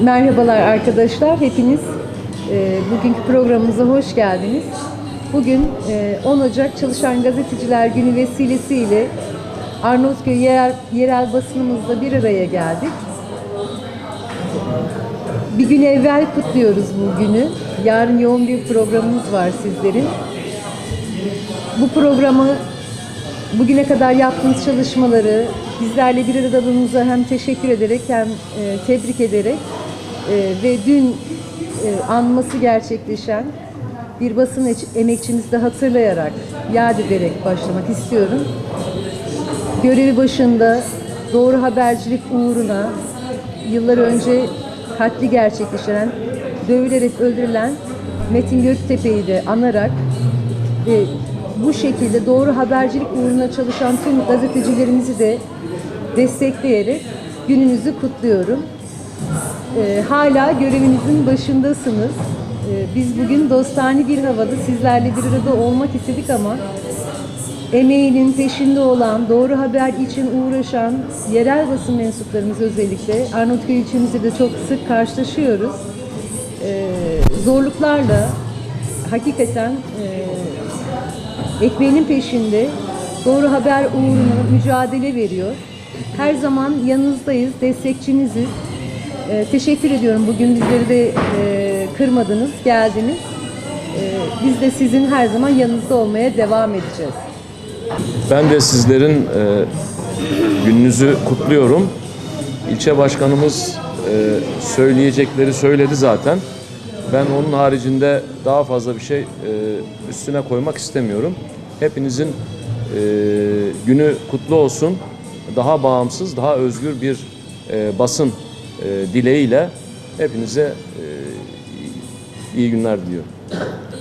Merhabalar arkadaşlar, hepiniz e, bugünkü programımıza hoş geldiniz. Bugün e, 10 Ocak Çalışan Gazeteciler Günü vesilesiyle Arnavutköy yerel, yerel basınımızla bir araya geldik. Bir gün evvel kutluyoruz bu günü. Yarın yoğun bir programımız var sizlerin. Bu programı bugüne kadar yaptığınız çalışmaları bizlerle bir aradalığınıza hem teşekkür ederek hem e, tebrik ederek e, ve dün e, anması gerçekleşen bir basın emekçimizi hatırlayarak, yad ederek başlamak istiyorum. Görevi başında doğru habercilik uğruna yıllar önce katli gerçekleşen, dövülerek öldürülen Metin Göktepe'yi de anarak ve bu şekilde doğru habercilik uğruna çalışan tüm gazetecilerimizi de destekleyerek gününüzü kutluyorum. Ee, hala görevinizin başındasınız. Ee, biz bugün dostane bir havada sizlerle bir arada olmak istedik ama emeğinin peşinde olan, doğru haber için uğraşan yerel basın mensuplarımız özellikle Arnavutköy ilçemizde de çok sık karşılaşıyoruz. Ee, zorluklarla hakikaten e, ekmeğinin peşinde doğru haber uğruna mücadele veriyor. Her zaman yanınızdayız, destekçiniziz. Ee, teşekkür ediyorum. Bugün bizleri de e, kırmadınız, geldiniz. Ee, biz de sizin her zaman yanınızda olmaya devam edeceğiz. Ben de sizlerin e, gününüzü kutluyorum. İlçe başkanımız e, söyleyecekleri söyledi zaten. Ben onun haricinde daha fazla bir şey e, üstüne koymak istemiyorum. Hepinizin e, günü kutlu olsun. Daha bağımsız, daha özgür bir e, basın e, dileğiyle hepinize e, iyi günler diliyorum.